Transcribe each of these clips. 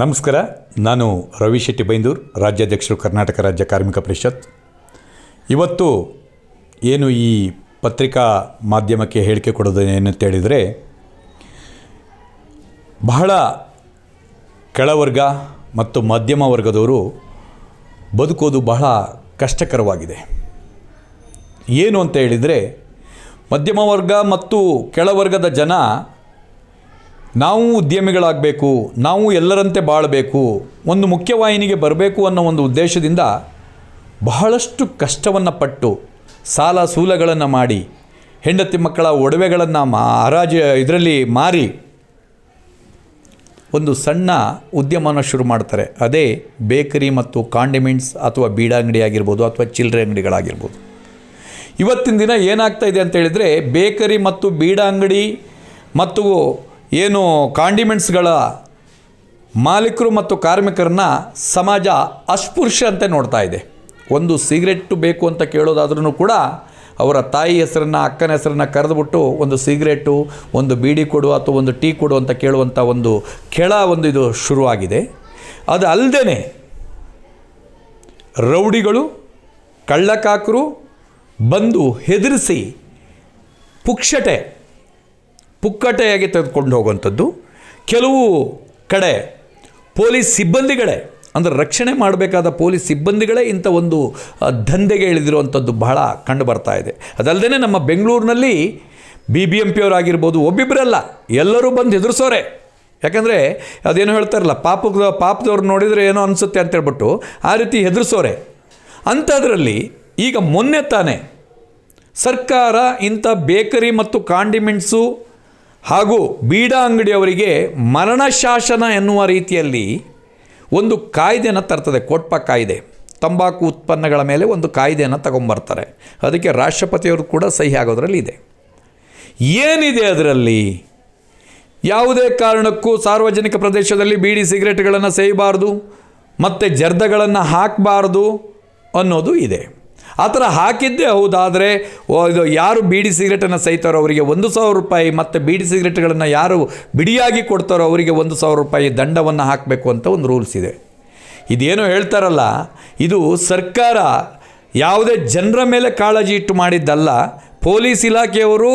ನಮಸ್ಕಾರ, ನಾನು ರವಿ ಶೆಟ್ಟಿ ಬೈಂದೂರ್, ರಾಜ್ಯಾಧ್ಯಕ್ಷರು ಕರ್ನಾಟಕ ರಾಜ್ಯ ಕಾರ್ಮಿಕ ಪರಿಷತ್. ಇವತ್ತು ಏನು ಈ ಪತ್ರಿಕಾ ಮಾಧ್ಯಮಕ್ಕೆ ಹೇಳಿಕೆ ಕೊಡೋದು ಏನಂತ ಹೇಳಿದರೆ, ಬಹಳ ಕೆಳವರ್ಗ ಮತ್ತು ಮಧ್ಯಮ ವರ್ಗದವರು ಬದುಕೋದು ಬಹಳ ಕಷ್ಟಕರವಾಗಿದೆ. ಏನು ಅಂತ ಹೇಳಿದರೆ, ಮಧ್ಯಮ ವರ್ಗ ಮತ್ತು ಕೆಳವರ್ಗದ ಜನ ನಾವು ಉದ್ಯಮಿಗಳಾಗಬೇಕು, ನಾವು ಎಲ್ಲರಂತೆ ಬಾಳಬೇಕು, ಒಂದು ಮುಖ್ಯವಾಹಿನಿಗೆ ಬರಬೇಕು ಅನ್ನೋ ಒಂದು ಉದ್ದೇಶದಿಂದ ಬಹಳಷ್ಟು ಕಷ್ಟವನ್ನು ಪಟ್ಟು ಸಾಲ ಸೂಲಗಳನ್ನು ಮಾಡಿ, ಹೆಂಡತಿ ಮಕ್ಕಳ ಒಡವೆಗಳನ್ನು ಮಾ ಇದರಲ್ಲಿ ಮಾರಿ ಒಂದು ಸಣ್ಣ ಉದ್ಯಮನ ಶುರು ಮಾಡ್ತಾರೆ. ಅದೇ ಬೇಕರಿ ಮತ್ತು ಕಾಂಡಿಮೆಂಟ್ಸ್ ಅಥವಾ ಬೀಡ ಅಂಗಡಿ ಆಗಿರ್ಬೋದು ಅಥವಾ ಚಿಲ್ಲರೆ ಅಂಗಡಿಗಳಾಗಿರ್ಬೋದು. ಇವತ್ತಿನ ದಿನ ಏನಾಗ್ತಾ ಇದೆ ಅಂತ ಹೇಳಿದರೆ ಬೇಕರಿ ಮತ್ತು ಬೀಡ ಅಂಗಡಿ ಮತ್ತು ಏನು ಕಾಂಡಿಮೆಂಟ್ಸ್ಗಳ ಮಾಲೀಕರು ಮತ್ತು ಕಾರ್ಮಿಕರನ್ನ ಸಮಾಜ ಅಸ್ಪೃಶ್ಯಂತೆ ನೋಡ್ತಾ ಇದೆ. ಒಂದು ಸಿಗರೆಟ್ಟು ಬೇಕು ಅಂತ ಕೇಳೋದಾದ್ರೂ ಕೂಡ ಅವರ ತಾಯಿ ಹೆಸರನ್ನು, ಅಕ್ಕನ ಹೆಸರನ್ನು ಕರೆದುಬಿಟ್ಟು ಒಂದು ಸಿಗರೇಟು, ಒಂದು ಬೀಡಿ ಕೊಡು ಅಥವಾ ಒಂದು ಟೀ ಕೊಡು ಅಂತ ಕೇಳುವಂಥ ಒಂದು ಕೆಳ ಒಂದು ಇದು ಶುರುವಾಗಿದೆ. ಅದು ಅಲ್ಲದೆ ರೌಡಿಗಳು, ಕಳ್ಳಕಾಕರು ಬಂದು ಹೆದರಿಸಿ ಪುಕ್ಷಟೆ ಪುಕ್ಕಟೆಯಾಗಿ ತೆಗೆದುಕೊಂಡು ಹೋಗುವಂಥದ್ದು. ಕೆಲವು ಕಡೆ ಪೊಲೀಸ್ ಸಿಬ್ಬಂದಿಗಳೇ, ಅಂದರೆ ರಕ್ಷಣೆ ಮಾಡಬೇಕಾದ ಪೊಲೀಸ್ ಸಿಬ್ಬಂದಿಗಳೇ ಇಂಥ ಒಂದು ದಂಧೆಗೆ ಇಳಿದಿರುವಂಥದ್ದು ಬಹಳ ಕಂಡು ಬರ್ತಾ ಇದೆ. ಅದಲ್ಲದೆ ನಮ್ಮ ಬೆಂಗಳೂರಿನಲ್ಲಿ ಬಿ ಬಿ ಎಂ ಪಿ ಅವರಾಗಿರ್ಬೋದು ಒಬ್ಬಿಬ್ಬರಲ್ಲ ಎಲ್ಲರೂ ಬಂದು ಹೆದರ್ಸೋರೆ ಯಾಕಂದರೆ ಅದೇನು ಹೇಳ್ತಾರಲ್ಲ, ಪಾಪದ, ಪಾಪದವ್ರು ನೋಡಿದರೆ ಏನೋ ಅನಿಸುತ್ತೆ ಅಂತೇಳ್ಬಿಟ್ಟು ಆ ರೀತಿ ಹೆದರ್ಸೋರೆ ಅಂಥದ್ರಲ್ಲಿ ಈಗ ಮೊನ್ನೆ ತಾನೇ ಸರ್ಕಾರ ಇಂಥ ಬೇಕರಿ ಮತ್ತು ಕಾಂಡಿಮೆಂಟ್ಸು ಹಾಗೂ ಬೀಡಾ ಅಂಗಡಿಯವರಿಗೆ ಮರಣ ಶಾಸನ ಎನ್ನುವ ರೀತಿಯಲ್ಲಿ ಒಂದು ಕಾಯ್ದೆಯನ್ನು ತರ್ತದೆ, ಕೋಟ್ಪ ಕಾಯ್ದೆ. ತಂಬಾಕು ಉತ್ಪನ್ನಗಳ ಮೇಲೆ ಒಂದು ಕಾಯ್ದೆಯನ್ನು ತಗೊಂಬರ್ತಾರೆ. ಅದಕ್ಕೆ ರಾಷ್ಟ್ರಪತಿಯವರು ಕೂಡ ಸಹಿ ಆಗೋದ್ರಲ್ಲಿ ಇದೆ. ಏನಿದೆ ಅದರಲ್ಲಿ? ಯಾವುದೇ ಕಾರಣಕ್ಕೂ ಸಾರ್ವಜನಿಕ ಪ್ರದೇಶದಲ್ಲಿ ಬೀಡಿ ಸಿಗರೇಟ್ಗಳನ್ನು ಸೇಯಬಾರ್ದು, ಮತ್ತು ಜರ್ದಗಳನ್ನು ಹಾಕಬಾರ್ದು ಅನ್ನೋದು ಇದೆ. ಆ ಥರ ಹಾಕಿದ್ದೇ ಹೌದಾದರೆ ಇದು ಯಾರು ಬೀಡಿ ಸಿಗರೆಟನ್ನು ಸಹಿತಾರೋ ಅವರಿಗೆ ಒಂದು ಸಾವಿರ ರೂಪಾಯಿ, ಮತ್ತು ಬೀಡಿ ಸಿಗರೇಟ್ಗಳನ್ನು ಯಾರು ಬಿಡಿಯಾಗಿ ಕೊಡ್ತಾರೋ ಅವರಿಗೆ ಒಂದು ಸಾವಿರ ರೂಪಾಯಿ ದಂಡವನ್ನು ಹಾಕಬೇಕು ಅಂತ ಒಂದು ರೂಲ್ಸ್ ಇದೆ. ಇದೇನೋ ಹೇಳ್ತಾರಲ್ಲ, ಇದು ಸರ್ಕಾರ ಯಾವುದೇ ಜನರ ಮೇಲೆ ಕಾಳಜಿ ಇಟ್ಟು ಮಾಡಿದ್ದಲ್ಲ, ಪೊಲೀಸ್ ಇಲಾಖೆಯವರು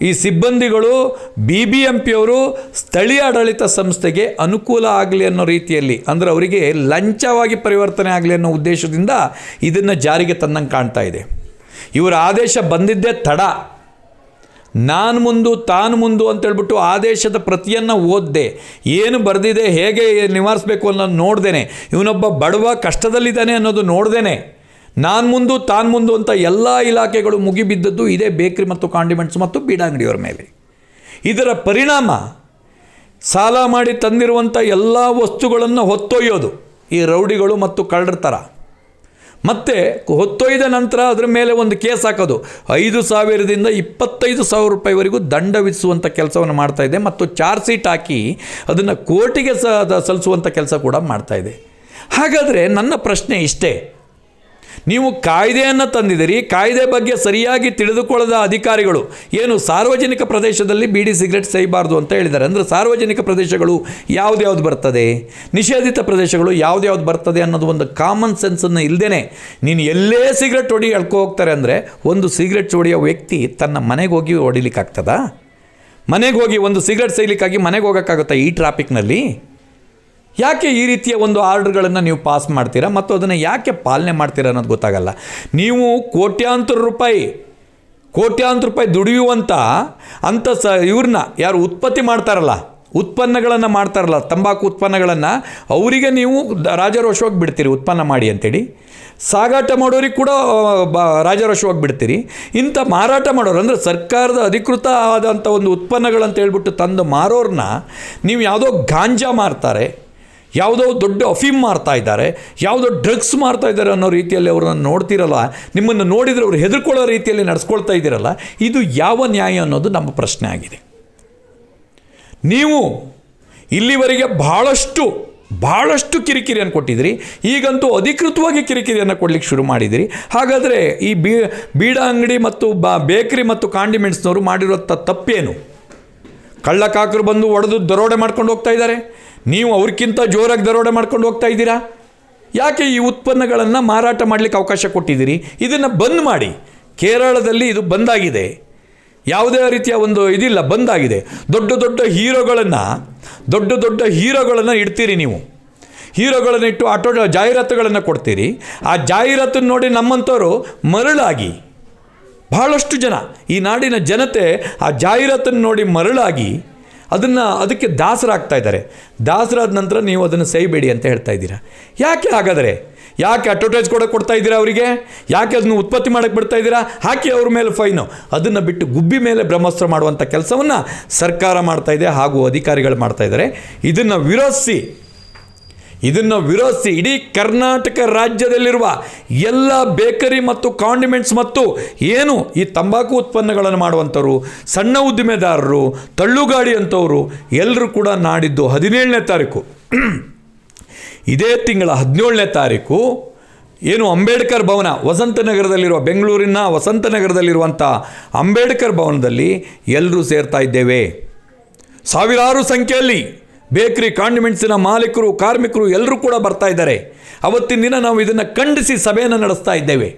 ಈ ಸಿಬ್ಬಂದಿಗಳು ಬಿ ಬಿ ಎಂ ಪಿಯವರು ಸ್ಥಳೀಯ ಆಡಳಿತ ಸಂಸ್ಥೆಗೆ ಅನುಕೂಲ ಆಗಲಿ ಅನ್ನೋ ರೀತಿಯಲ್ಲಿ, ಅಂದರೆ ಅವರಿಗೆ ಲಂಚವಾಗಿ ಪರಿವರ್ತನೆ ಆಗಲಿ ಅನ್ನೋ ಉದ್ದೇಶದಿಂದ ಇದನ್ನು ಜಾರಿಗೆ ತಂದಂಗೆ ಕಾಣ್ತಾ ಇದೆ. ಇವರ ಆದೇಶ ಬಂದಿದ್ದೇ ತಡ. ನಾನು ಮುಂದು, ತಾನು ಮುಂದು ಅಂತೇಳ್ಬಿಟ್ಟು ಆದೇಶದ ಪ್ರತಿಯನ್ನು ಓದ್ದೆ. ಏನು ಬರೆದಿದೆ, ಹೇಗೆ ನಿವಾರಿಸಬೇಕು ಅನ್ನೋದು ನೋಡ್ದೇನೆ. ಇವನೊಬ್ಬ ಬಡವ ಕಷ್ಟದಲ್ಲಿದ್ದಾನೆ ಅನ್ನೋದು ನೋಡ್ದೇನೆ. ನಾನು ಮುಂದು, ತಾನು ಮುಂದು ಅಂತ ಎಲ್ಲ ಇಲಾಖೆಗಳು ಮುಗಿಬಿದ್ದದ್ದು ಇದೇ ಬೇಕ್ರಿ ಮತ್ತು ಕಾಂಡಿಮೆಂಟ್ಸ್ ಮತ್ತು ಬೀಡಾಂಗಡಿಯವರ ಮೇಲೆ. ಇದರ ಪರಿಣಾಮ ಸಾಲ ಮಾಡಿ ತಂದಿರುವಂಥ ಎಲ್ಲ ವಸ್ತುಗಳನ್ನು ಹೊತ್ತೊಯ್ಯೋದು. ಈ ರೌಡಿಗಳು ಮತ್ತು ಕಳ್ಳರ ಥರ ಮತ್ತು ಹೊತ್ತೊಯ್ದ ನಂತರ ಅದರ ಮೇಲೆ ಒಂದು ಕೇಸ್ ಹಾಕೋದು. ಐದು ಸಾವಿರದಿಂದ ಇಪ್ಪತ್ತೈದು ಸಾವಿರ ರೂಪಾಯಿವರೆಗೂ ದಂಡ ವಿಧಿಸುವಂಥ ಕೆಲಸವನ್ನು ಮಾಡ್ತಾ ಇದೆ ಮತ್ತು ಚಾರ್ಜ್ ಶೀಟ್ ಹಾಕಿ ಅದನ್ನು ಕೋರ್ಟಿಗೆ ಸಲ್ಲಿಸುವಂಥ ಕೆಲಸ ಕೂಡ ಮಾಡ್ತಾ ಇದೆ. ಹಾಗಾದರೆ ನನ್ನ ಪ್ರಶ್ನೆ ಇಷ್ಟೇ. ನೀವು ಕಾಯ್ದೆಯನ್ನು ತಂದಿದ್ದೀರಿ, ಕಾಯ್ದೆ ಬಗ್ಗೆ ಸರಿಯಾಗಿ ತಿಳಿದುಕೊಳ್ಳದ ಅಧಿಕಾರಿಗಳು. ಏನು ಸಾರ್ವಜನಿಕ ಪ್ರದೇಶದಲ್ಲಿ ಬೀಡಿ ಸಿಗರೆಟ್ ಸೇಯಬಾರ್ದು ಅಂತ ಹೇಳಿದ್ದಾರೆ. ಅಂದರೆ ಸಾರ್ವಜನಿಕ ಪ್ರದೇಶಗಳು ಯಾವ್ದ್ಯಾವ್ದು ಬರ್ತದೆ? ನಿಷೇಧಿತ ಪ್ರದೇಶಗಳು ಯಾವ್ದ್ಯಾವ್ದು ಬರ್ತದೆ ಅನ್ನೋದು ಒಂದು ಕಾಮನ್ ಸೆನ್ಸನ್ನು ಇಲ್ಲದೇ ನೀನು ಎಲ್ಲೇ ಸಿಗರೆಟ್ ಹೊಡಿ ಎಳ್ಕೊ ಹೋಗ್ತಾರೆ ಅಂದರೆ ಒಂದು ಸಿಗರೆಟ್ ಹೊಡೆಯೋ ವ್ಯಕ್ತಿ ತನ್ನ ಮನೆಗೆ ಹೋಗಿ ಹೊಡಿಲಿಕ್ಕಾಗ್ತದಾ? ಮನೆಗೆ ಹೋಗಿ ಒಂದು ಸಿಗರೆಟ್ ಸೇಲಿಕ್ಕಾಗಿ ಮನೆಗೆ ಹೋಗೋಕ್ಕಾಗುತ್ತಾ ಈ ಟ್ರಾಫಿಕ್ನಲ್ಲಿ ಯಾಕೆ ಈ ರೀತಿಯ ಒಂದು ಆರ್ಡರ್ಗಳನ್ನು ನೀವು ಪಾಸ್ ಮಾಡ್ತೀರಾ? ಮತ್ತು ಅದನ್ನು ಯಾಕೆ ಪಾಲನೆ ಮಾಡ್ತೀರಾ ಅನ್ನೋದು ಗೊತ್ತಾಗಲ್ಲ. ನೀವು ಕೋಟ್ಯಾಂತರ ರೂಪಾಯಿ ಕೋಟ್ಯಾಂತರ ರೂಪಾಯಿ ದುಡಿಯುವಂಥ ಅಂಥ ಸ ಇವ್ರನ್ನ ಯಾರು ಉತ್ಪತ್ತಿ ಮಾಡ್ತಾರಲ್ಲ, ಉತ್ಪನ್ನಗಳನ್ನು ಮಾಡ್ತಾರಲ್ಲ, ತಂಬಾಕು ಉತ್ಪನ್ನಗಳನ್ನು, ಅವರಿಗೆ ನೀವು ರಾಜಾರೋಷವಾಗಿ ಬಿಡ್ತೀರಿ, ಉತ್ಪನ್ನ ಮಾಡಿ ಅಂತೇಳಿ. ಸಾಗಾಟ ಮಾಡೋರಿಗೆ ಕೂಡ ಬ ರಾಜಾರೋಷವಾಗಿ ಬಿಡ್ತೀರಿ. ಇಂಥ ಮಾರಾಟ ಮಾಡೋರು, ಅಂದರೆ ಸರ್ಕಾರದ ಅಧಿಕೃತ ಆದಂಥ ಒಂದು ಉತ್ಪನ್ನಗಳಂತ ಹೇಳ್ಬಿಟ್ಟು ತಂದು ಮಾರೋರನ್ನ ನೀವು ಯಾವುದೋ ಗಾಂಜಾ ಮಾರ್ತಾರೆ. ಯಾವುದೋ ದೊಡ್ಡ ಅಫೀಮ್ ಮಾರ್ತಾ ಇದ್ದಾರೆ, ಯಾವುದೋ ಡ್ರಗ್ಸ್ ಮಾರ್ತಾ ಇದ್ದಾರೆ ಅನ್ನೋ ರೀತಿಯಲ್ಲಿ ಅವ್ರನ್ನ ನೋಡ್ತಿರಲ್ಲ, ನಿಮ್ಮನ್ನು ನೋಡಿದರೆ ಅವರು ಹೆದರ್ಕೊಳ್ಳೋ ರೀತಿಯಲ್ಲಿ ನಡೆಸ್ಕೊಳ್ತಾ ಇದ್ದೀರಲ್ಲ, ಇದು ಯಾವ ನ್ಯಾಯ ಅನ್ನೋದು ನಮ್ಮ ಪ್ರಶ್ನೆ ಆಗಿದೆ. ನೀವು ಇಲ್ಲಿವರೆಗೆ ಭಾಳಷ್ಟು ಭಾಳಷ್ಟು ಕಿರಿಕಿರಿಯನ್ನು ಕೊಟ್ಟಿದ್ದೀರಿ, ಈಗಂತೂ ಅಧಿಕೃತವಾಗಿ ಕಿರಿಕಿರಿಯನ್ನು ಕೊಡಲಿಕ್ಕೆ ಶುರು ಮಾಡಿದಿರಿ ಹಾಗಾದರೆ ಈ ಬೀ, ಬೀಡ ಅಂಗಡಿ ಮತ್ತು ಬಾ, ಬೇಕರಿ ಮತ್ತು ಕಾಂಡಿಮೆಂಟ್ಸ್ನವರು ಮಾಡಿರೋ ತಪ್ಪೇನು? ಕಳ್ಳಕಾಕರು ಬಂದು ಒಡೆದು ದರೋಡೆ ಮಾಡ್ಕೊಂಡು ಹೋಗ್ತಾ ಇದ್ದಾರೆ ನೀವು ಅವ್ರಿಗಿಂತ ಜೋರಾಗಿ ದರೋಡೆ ಮಾಡ್ಕೊಂಡು ಹೋಗ್ತಾ ಇದ್ದೀರಾ? ಯಾಕೆ ಈ ಉತ್ಪನ್ನಗಳನ್ನು ಮಾರಾಟ ಮಾಡಲಿಕ್ಕೆ ಅವಕಾಶ ಕೊಟ್ಟಿದ್ದೀರಿ? ಇದನ್ನು ಬಂದ್ ಮಾಡಿ. ಕೇರಳದಲ್ಲಿ ಇದು ಬಂದಾಗಿದೆ. ಯಾವುದೇ ರೀತಿಯ ಒಂದು ಇದಿಲ್ಲ, ಬಂದಾಗಿದೆ. ದೊಡ್ಡ ದೊಡ್ಡ ಹೀರೋಗಳನ್ನು, ದೊಡ್ಡ ದೊಡ್ಡ ಹೀರೋಗಳನ್ನು ಇಡ್ತೀರಿ ನೀವು. ಹೀರೋಗಳನ್ನು ಇಟ್ಟು ಆಟೋ ಜಾಹೀರಾತುಗಳನ್ನು ಕೊಡ್ತೀರಿ. ಆ ಜಾಹೀರಾತನ್ನು ನೋಡಿ ನಮ್ಮಂಥವರು ಮರಳಾಗಿ. ಬಹಳಷ್ಟು ಜನ, ಈ ನಾಡಿನ ಜನತೆ ಆ ಜಾಹೀರಾತನ್ನು ನೋಡಿ ಮರಳಾಗಿ ಅದನ್ನು ಅದಕ್ಕೆ ದಾಸರಾಗ್ತಾ ಇದ್ದಾರೆ. ದಾಸರಾದ ನಂತರ ನೀವು ಅದನ್ನು ಸೈಬೇಡಿ ಅಂತ ಹೇಳ್ತಾ ಇದ್ದೀರಾ. ಯಾಕೆ ಹಾಗಾದರೆ? ಯಾಕೆ ಅಡ್ವರ್ಟೈಸ್ ಕೂಡ ಕೊಡ್ತಾ ಇದ್ದೀರಾ ಅವರಿಗೆ? ಯಾಕೆ ಅದನ್ನು ಉತ್ಪತ್ತಿ ಮಾಡೋಕ್ಕೆ ಬಿಡ್ತಾ ಇದ್ದೀರಾ? ಹಾಕಿ ಅವ್ರ ಮೇಲೆ ಫೈನು ಅದನ್ನು ಬಿಟ್ಟು ಗುಬ್ಬಿ ಮೇಲೆ ಬ್ರಹ್ಮಾಸ್ತ್ರ ಮಾಡುವಂಥ ಕೆಲಸವನ್ನು ಸರ್ಕಾರ ಮಾಡ್ತಾ ಇದೆ ಹಾಗೂ ಅಧಿಕಾರಿಗಳು ಮಾಡ್ತಾ ಇದ್ದಾರೆ. ಇದನ್ನು ವಿರೋಧಿಸಿ ಇದನ್ನು ವಿರೋಧಿಸಿ ಇಡೀ ಕರ್ನಾಟಕ ರಾಜ್ಯದಲ್ಲಿರುವ ಎಲ್ಲ ಬೇಕರಿ ಮತ್ತು ಕಾಂಡಿಮೆಂಟ್ಸ್ ಮತ್ತು ಏನು ಈ ತಂಬಾಕು ಉತ್ಪನ್ನಗಳನ್ನು ಮಾಡುವಂಥವ್ರು, ಸಣ್ಣ ಉದ್ದಿಮೆದಾರರು, ತಳ್ಳುಗಾಡಿ ಅಂಥವರು ಎಲ್ಲರೂ ಕೂಡ ನಾಡಿದ್ದು ಹದಿನೇಳನೇ ತಾರೀಕು. ಇದೇ ತಿಂಗಳ ಹದಿನೇಳನೇ ತಾರೀಕು ಏನು ಅಂಬೇಡ್ಕರ್ ಭವನ ವಸಂತನಗರದಲ್ಲಿರುವ ಬೆಂಗಳೂರಿನ ವಸಂತನಗರದಲ್ಲಿರುವಂಥ ಅಂಬೇಡ್ಕರ್ ಭವನದಲ್ಲಿ ಎಲ್ಲರೂ ಸೇರ್ತಾ ಇದ್ದೇವೆ. ಸಾವಿರಾರು ಸಂಖ್ಯೆಯಲ್ಲಿ ಬೇಕರಿ ಕಾಂಡಿಮೆಂಟ್ಸಿನ ಮಾಲೀಕರು, ಕಾರ್ಮಿಕರು ಎಲ್ಲರೂ ಕೂಡ ಬರ್ತಾ ಇದ್ದಾರೆ. ಅವತ್ತಿನ ದಿನ ನಾವು ಇದನ್ನು ಖಂಡಿಸಿ ಸಭೆಯನ್ನು ನಡೆಸ್ತಾ ಇದ್ದೇವೆ.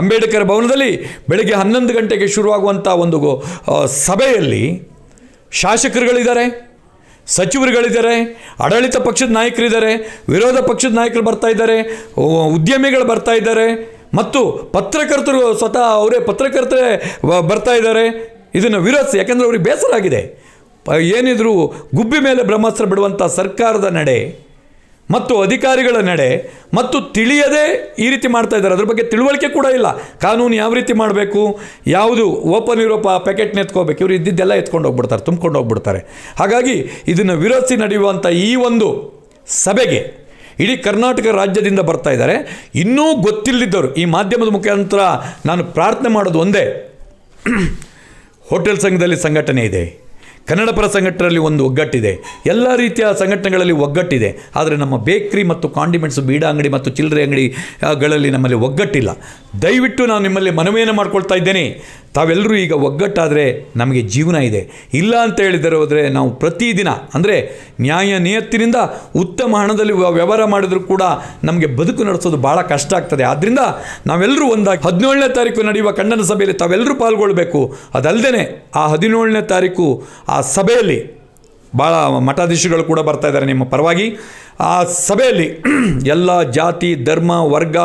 ಅಂಬೇಡ್ಕರ್ ಭವನದಲ್ಲಿ ಬೆಳಗ್ಗೆ ಹನ್ನೊಂದು ಗಂಟೆಗೆ ಶುರುವಾಗುವಂಥ ಒಂದು ಸಭೆಯಲ್ಲಿ ಶಾಸಕರುಗಳಿದ್ದಾರೆ, ಸಚಿವರುಗಳಿದ್ದಾರೆ, ಆಡಳಿತ ಪಕ್ಷದ ನಾಯಕರಿದ್ದಾರೆ, ವಿರೋಧ ಪಕ್ಷದ ನಾಯಕರು ಬರ್ತಾ ಇದ್ದಾರೆ ಉದ್ಯಮಿಗಳು ಬರ್ತಾ ಇದ್ದಾರೆ, ಮತ್ತು ಪತ್ರಕರ್ತರು ಸ್ವತಃ ಅವರೇ ಪತ್ರಕರ್ತರೇ ಬರ್ತಾ ಇದ್ದಾರೆ. ಇದನ್ನು ವಿರೋಧಿಸಿ, ಯಾಕೆಂದರೆ ಅವ್ರಿಗೆ ಬೇಸರ ಆಗಿದೆ. ಏನಿದ್ರು ಗುಬ್ಬಿ ಮೇಲೆ ಬ್ರಹ್ಮಾಸ್ತ್ರ ಬಿಡುವಂಥ ಸರ್ಕಾರದ ನಡೆ ಮತ್ತು ಅಧಿಕಾರಿಗಳ ನಡೆ ಮತ್ತು ತಿಳಿಯದೇ ಈ ರೀತಿ ಮಾಡ್ತಾ ಇದ್ದಾರೆ. ಅದ್ರ ಬಗ್ಗೆ ತಿಳುವಳಿಕೆ ಕೂಡ ಇಲ್ಲ. ಕಾನೂನು ಯಾವ ರೀತಿ ಮಾಡಬೇಕು, ಯಾವುದು ಓಪನ್ ಇರೋ ಪ್ಯಾಕೆಟ್ನ ಎತ್ಕೋಬೇಕು, ಇವರು ಇದ್ದಿದ್ದೆಲ್ಲ ಎತ್ಕೊಂಡು ಹೋಗ್ಬಿಡ್ತಾರೆ, ತುಂಬ್ಕೊಂಡು ಹೋಗ್ಬಿಡ್ತಾರೆ. ಹಾಗಾಗಿ ಇದನ್ನು ವಿರೋಧಿಸಿ ನಡೆಯುವಂಥ ಈ ಒಂದು ಸಭೆಗೆ ಇಡೀ ಕರ್ನಾಟಕ ರಾಜ್ಯದಿಂದ ಬರ್ತಾ ಇದ್ದಾರೆ. ಇನ್ನೂ ಗೊತ್ತಿಲ್ಲದಿದ್ದವರು, ಈ ಮಾಧ್ಯಮದ ಮುಖಾಂತರ ನಾನು ಪ್ರಾರ್ಥನೆ ಮಾಡೋದು ಒಂದೇ. ಹೋಟೆಲ್ ಸಂಘದಲ್ಲಿ ಸಂಘಟನೆ ಇದೆ. ಕನ್ನಡ ಪರ ಸಂಘಟನೆಯಲ್ಲಿ ಒಂದು ಒಗ್ಗಟ್ಟಿದೆ. ಎಲ್ಲ ರೀತಿಯ ಸಂಘಟನೆಗಳಲ್ಲಿ ಒಗ್ಗಟ್ಟಿದೆ. ಆದರೆ ನಮ್ಮ ಬೇಕ್ರಿ ಮತ್ತು ಕಾಂಡಿಮೆಂಟ್ಸ್, ಬೀಡ ಅಂಗಡಿ ಮತ್ತು ಚಿಲ್ಲರೆ ಅಂಗಡಿಗಳಲ್ಲಿ ನಮ್ಮಲ್ಲಿ ಒಗ್ಗಟ್ಟಿಲ್ಲ. ದಯವಿಟ್ಟು ನಾನು ನಿಮ್ಮಲ್ಲಿ ಮನವಿಯನ್ನು ಮಾಡ್ಕೊಳ್ತಾ ಇದ್ದೇನೆ. ತಾವೆಲ್ಲರೂ ಈಗ ಒಗ್ಗಟ್ಟಾದರೆ ನಮಗೆ ಜೀವನ ಇದೆ. ಇಲ್ಲ ಅಂತ ಹೇಳಿದರೆ ಹೋದರೆ ನಾವು ಪ್ರತಿದಿನ, ಅಂದರೆ ನ್ಯಾಯ ನಿಯತ್ತಿನಿಂದ ಉತ್ತಮ ಹಣದಲ್ಲಿ ವ್ಯವಹಾರ ಮಾಡಿದರೂ ಕೂಡ ನಮಗೆ ಬದುಕು ನಡೆಸೋದು ಭಾಳ ಕಷ್ಟ ಆಗ್ತದೆ. ಆದ್ದರಿಂದ ನಾವೆಲ್ಲರೂ ಒಂದಾಗಿ, ಹದಿನೇಳನೇ ತಾರೀಕು ನಡೆಯುವ ಖಂಡನ ಸಭೆಯಲ್ಲಿ ತಾವೆಲ್ಲರೂ ಪಾಲ್ಗೊಳ್ಬೇಕು. ಅದಲ್ಲದೆ ಆ ಹದಿನೇಳನೇ ತಾರೀಕು ಆ ಸಭೆಯಲ್ಲಿ ಭಾಳ ಮಠಾಧೀಶಗಳು ಕೂಡ ಬರ್ತಾ ಇದ್ದಾರೆ ನಿಮ್ಮ ಪರವಾಗಿ. ಆ ಸಭೆಯಲ್ಲಿ ಎಲ್ಲ ಜಾತಿ, ಧರ್ಮ, ವರ್ಗ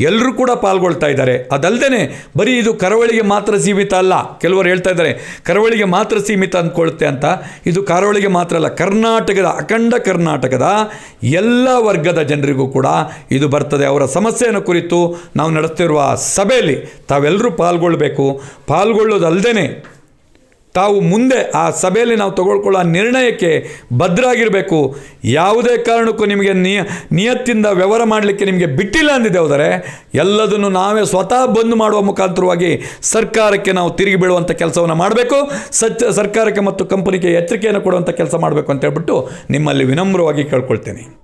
ಎಲ್ಲರೂ ಕೂಡ ಪಾಲ್ಗೊಳ್ತಾ ಇದ್ದಾರೆ. ಅದಲ್ಲದೆ ಬರೀ ಇದು ಕರಾವಳಿಗೆ ಮಾತ್ರ ಸೀಮಿತ ಅಲ್ಲ. ಕೆಲವರು ಹೇಳ್ತಾ ಇದ್ದಾರೆ, ಕರಾವಳಿಗೆ ಮಾತ್ರ ಸೀಮಿತ ಅಂದ್ಕೊಳುತ್ತೆ ಅಂತ. ಇದು ಕರಾವಳಿಗೆ ಮಾತ್ರ ಅಲ್ಲ, ಕರ್ನಾಟಕದ, ಅಖಂಡ ಕರ್ನಾಟಕದ ಎಲ್ಲ ವರ್ಗದ ಜನರಿಗೂ ಕೂಡ ಇದು ಬರ್ತದೆ. ಅವರ ಸಮಸ್ಯೆಯನ್ನು ಕುರಿತು ನಾವು ನಡೆಸ್ತಿರುವ ಸಭೆಯಲ್ಲಿ ತಾವೆಲ್ಲರೂ ಪಾಲ್ಗೊಳ್ಬೇಕು. ಪಾಲ್ಗೊಳ್ಳೋದಲ್ಲದೆ ತಾವು ಮುಂದೆ ಆ ಸಭೆಯಲ್ಲಿ ನಾವು ತಗೊಳ್ಕೊಳ್ಳೋ ನಿರ್ಣಯಕ್ಕೆ ಭದ್ರಾಗಿರಬೇಕು. ಯಾವುದೇ ಕಾರಣಕ್ಕೂ ನಿಮಗೆ ನಿಯ, ನಿಯತ್ತಿಂದ ವ್ಯವಹಾರ ಮಾಡಲಿಕ್ಕೆ ನಿಮಗೆ ಬಿಟ್ಟಿಲ್ಲ ಅಂದಿದೆ ಹೋದರೆ, ಎಲ್ಲದನ್ನು ನಾವೇ ಸ್ವತಃ ಬಂದ್ ಮಾಡುವ ಮುಖಾಂತರವಾಗಿ ಸರ್ಕಾರಕ್ಕೆ ನಾವು ತಿರುಗಿ ಬೀಳುವಂಥ ಕೆಲಸವನ್ನು ಮಾಡಬೇಕು. ಸಚ್ಚ ಸರ್ಕಾರಕ್ಕೆ ಮತ್ತು ಕಂಪನಿಗೆ ಎಚ್ಚರಿಕೆಯನ್ನು ಕೊಡುವಂಥ ಕೆಲಸ ಮಾಡಬೇಕು ಅಂತ ಹೇಳ್ಬಿಟ್ಟು ನಿಮ್ಮಲ್ಲಿ ವಿನಮ್ರವಾಗಿ ಕೇಳ್ಕೊಳ್ತೇನೆ.